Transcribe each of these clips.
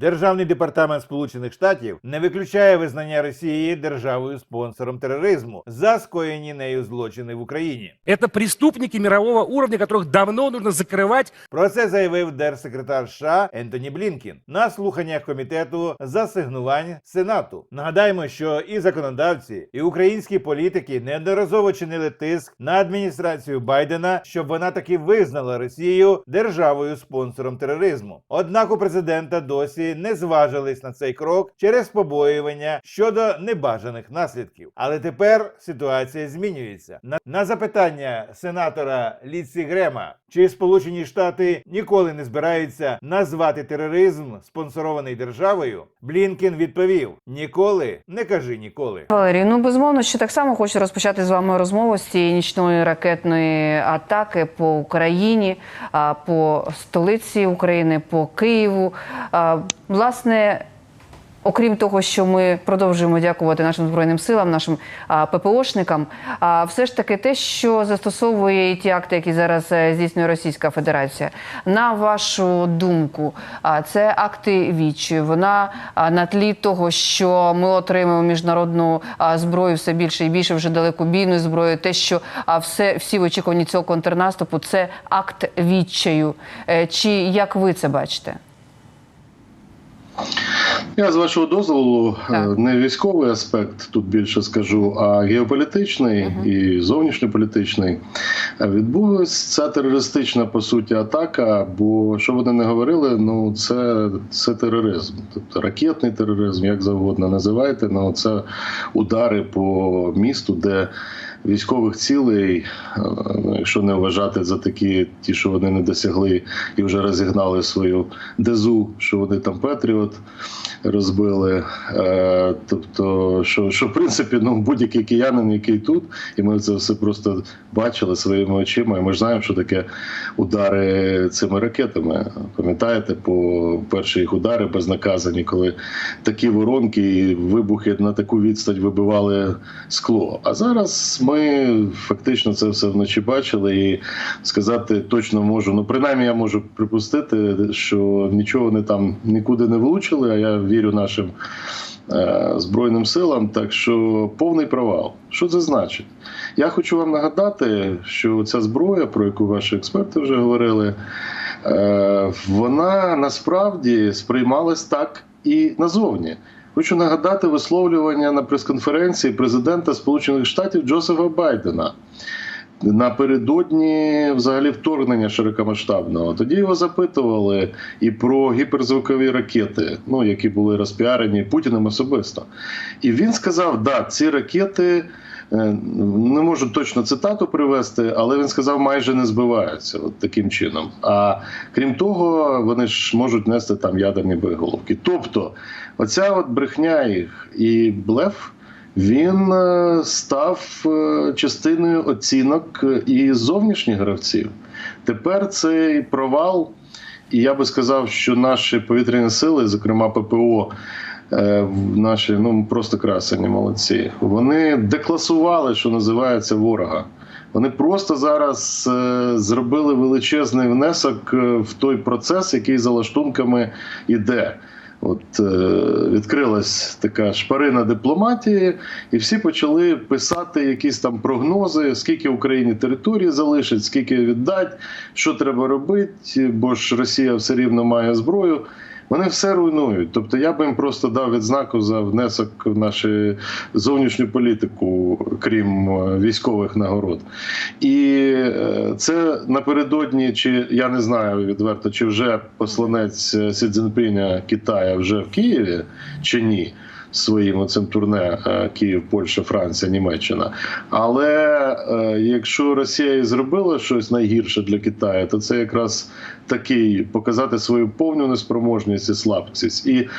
Державний департамент Сполучених Штатів не виключає визнання Росії державою спонсором тероризму за скоєні нею злочини в Україні. Это преступники мирового уровня, которых давно нужно закрывать. Про це заявив держсекретар США Ентоні Блінкін на слуханнях комітету з асигнувань Сенату. Нагадаємо, що і законодавці, і українські політики неодноразово чинили тиск на адміністрацію Байдена, щоб вона таки визнала Росію державою спонсором тероризму. Однак у президента досі не зважились на цей крок через побоювання щодо небажаних наслідків. Але тепер ситуація змінюється. На, на запитання сенатора Ліці Грема, чи Сполучені Штати ніколи не збираються назвати тероризм спонсорований державою, Блінкін відповів: ніколи не кажи ніколи. Валерій, ну безумовно, що так само хочу розпочати з вами розмову з цієї нічної ракетної атаки по Україні, а, по столиці України, по Києву. Власне. Окрім того, що ми продовжуємо дякувати нашим збройним силам, нашим а, ППОшникам, а все ж таки те, що застосовує і ті акти, які зараз е, здійснює Російська Федерація, на вашу думку, а, це акти відчаю. Вона а, на тлі того, що ми отримуємо міжнародну а, зброю все більше і більше вже далекобійну зброю. Те, що а, все всі в очікуванні цього контрнаступу, це акт відчаю. Е, Чи як ви це бачите? Я з вашого дозволу Так. е, не військовий аспект тут більше скажу, а геополітичний і зовнішньополітичний. Відбулася ця терористична по суті атака. Бо що вони не говорили, ну це, це тероризм, тобто ракетний тероризм, як завгодно називайте. Ну це удари по місту, де військових цілей, е, ну, якщо не вважати за такі, ті, що вони не досягли і вже розігнали свою дезу, що вони там Петріот розбили. Е, тобто, що, що в принципі, ну будь-який киянин, який тут, і ми це все просто бачили своїми очима. І ми ж знаємо, що таке удари цими ракетами. Пам'ятаєте, по перші їх удари безнаказані, коли такі воронки і вибухи на таку відстань вибивали скло. А зараз ми фактично це все вночі бачили і сказати точно можу. Ну, принаймні, я можу припустити, що нічого вони там нікуди не влучили. А я вірю нашим е, збройним силам. Так що повний провал. Що це значить? Я хочу вам нагадати, що ця зброя, про яку ваші експерти вже говорили, е, вона насправді сприймалась так і назовні. Хочу нагадати висловлювання на прес-конференції президента Сполучених Штатів Джозефа Байдена. Напередодні взагалі вторгнення широкомасштабного. Тоді його запитували і про гіперзвукові ракети, ну які були розпіарені Путіним особисто. І він сказав: да, ці ракети. е, Не можу точно цитату привести, але він сказав, майже не збиваються от таким чином. А крім того, вони ж можуть нести там ядерні боєголовки. Тобто, оця от брехня їх і блеф, він е, став е, частиною оцінок е, і зовнішніх гравців. Тепер цей провал, і я би сказав, що наші повітряні сили, зокрема ППО, наші ну просто красені молодці. Вони декласували, що називається ворога. Вони просто зараз зробили величезний внесок в той процес, який за лаштунками іде. От е, відкрилась така шпарина дипломатії, і всі почали писати якісь там прогнози, скільки Україні території залишить, скільки віддать, що треба робити, бо ж Росія все рівно має зброю. Вони все руйнують. Тобто я би їм просто дав відзнаку за внесок в нашу зовнішню політику, крім е, військових нагород. І е, це напередодні, чи я не знаю відверто, чи вже посланець е, Сі Цзіньпіня Китая вже в Києві чи ні. Своїм оцим турне е, Київ, Польща, Франція, Німеччина. Але е, якщо Росія і зробила щось найгірше для Китаю, то це якраз такий показати свою повну неспроможність і слабкість. І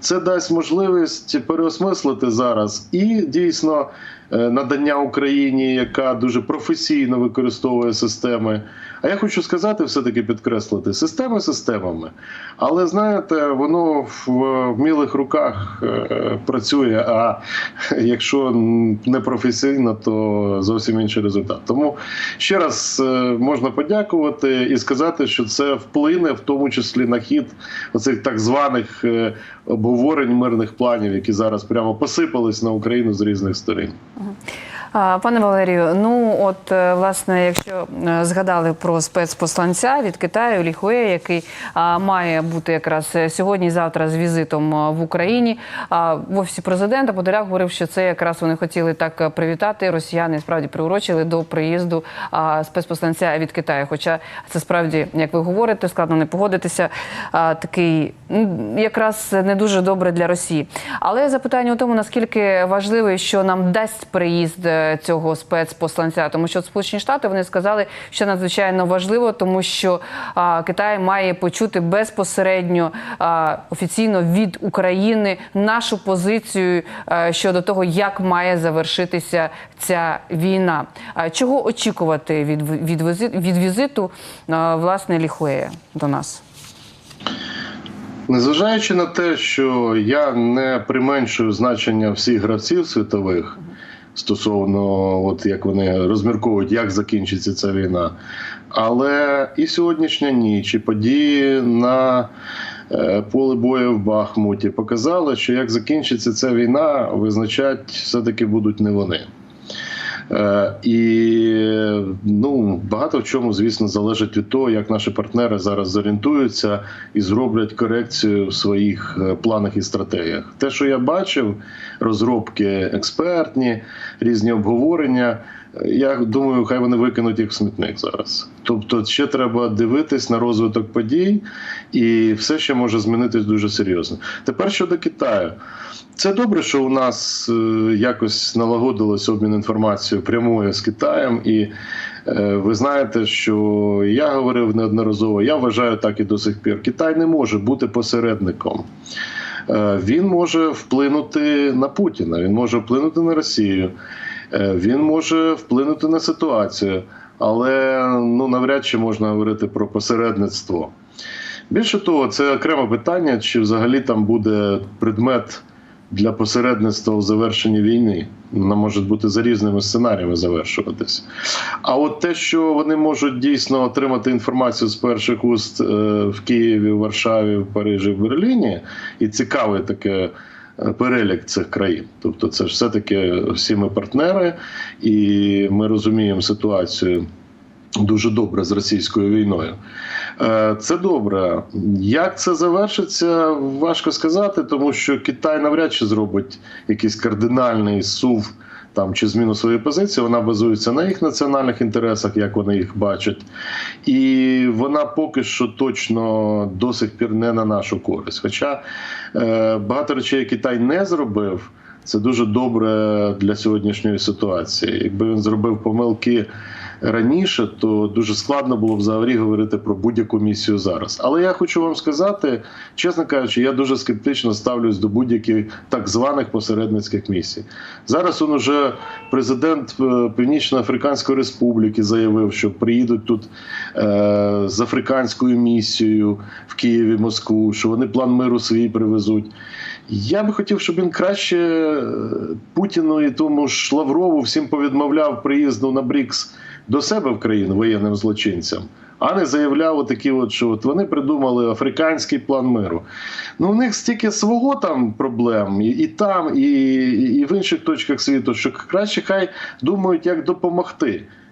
це дасть можливість переосмислити зараз і дійсно надання Україні, яка дуже професійно використовує системи. А я хочу сказати, все-таки підкреслити системи системами. Але знаєте, воно в вмілих руках е, працює. А якщо не професійно, то зовсім інший результат. Тому ще раз е, можна подякувати і сказати, що це вплине в тому числі на хід оцих так званих е, обговорень мирних планів, які зараз прямо посипались на Україну з різних сторін. Пане Валерію, ну от е, власне, якщо е, згадали про спецпосланця від Китаю Ліхує, який має бути якраз е, сьогодні і завтра з візитом в Україні, а, в офісі президента Подоляк говорив, що це якраз вони хотіли так привітати. Росіяни справді приурочили до приїзду спецпосланця від Китаю. Хоча це справді, як ви говорите, складно не погодитися. Такий якраз не дуже добре для Росії. Але запитання у тому, наскільки важливий, що нам дасть приїзд цього спецпосланця, тому що Сполучені Штати вони сказали, що надзвичайно важливо, тому що Китай має почути безпосередньо офіційно від України нашу позицію а, щодо того, як має завершитися ця війна. А, чого очікувати від від, від візиту а, власне Ліхуея до нас? Незважаючи на те, що я не применшую значення всіх гравців світових стосовно от як вони розмірковують, як закінчиться ця війна, але і сьогоднішня ніч, і події на поле бою в Бахмуті показали, що як закінчиться ця війна, визначать все-таки будуть не вони. Е, І ну багато в чому, звісно, залежить від того, як наші партнери зараз зорієнтуються і зроблять корекцію в своїх е, планах і стратегіях. Те, що я бачив, розробки експертні, різні обговорення. е, Я думаю, хай вони викинуть їх в смітник зараз. Тобто, ще треба дивитись на розвиток подій, і все ще може змінитись дуже серйозно. Тепер щодо Китаю. Це добре, що у нас е, якось налагодилось обмін інформацією прямою з Китаєм, і е, ви знаєте, що я говорив неодноразово. Я вважаю так і до сих пір. Китай не може бути посередником. Е, Він може вплинути на Путіна, він може вплинути на Росію, він може вплинути на ситуацію, але ну навряд чи можна говорити про посередництво. Більше того, це окреме питання, чи взагалі там буде предмет для посередництва у завершенні війни. Вона може бути за різними сценаріями завершуватись. А от те, що вони можуть дійсно отримати інформацію з перших уст е, в Києві, в Варшаві, в Парижі, в Берліні, і цікавий таке. Перелік цих країн, тобто це ж все-таки всі ми партнери, і ми розуміємо ситуацію дуже добре з російською війною. Е, Це добре. Як це завершиться, важко сказати, тому що Китай навряд чи зробить якийсь кардинальний сув там чи зміну своєї позиції. Вона базується на їх національних інтересах, як вони їх бачать, і вона поки що точно до сих пір не на нашу користь. Хоча е, багато речей Китай не зробив. Це дуже добре для сьогоднішньої ситуації. Якби він зробив помилки раніше, то дуже складно було взагалі говорити про будь-яку місію зараз. Але я хочу вам сказати, чесно кажучи, я дуже скептично ставлюсь до будь-яких так званих посередницьких місій. Зараз он уже президент е, Північно-Африканської Республіки заявив, що приїдуть тут е, з африканською місією в Києві, Москву, що вони план миру свій привезуть. Я би хотів, щоб він краще е, Путіну і тому ж Лаврову всім повідмовляв приїзду на БРІКС до себе в країну воєнним злочинцям, а не заявляв такі, от, що от вони придумали африканський план миру. Ну, у них стільки свого там проблем, і, і там, і, і в інших точках світу, що краще хай думають, як допомогти.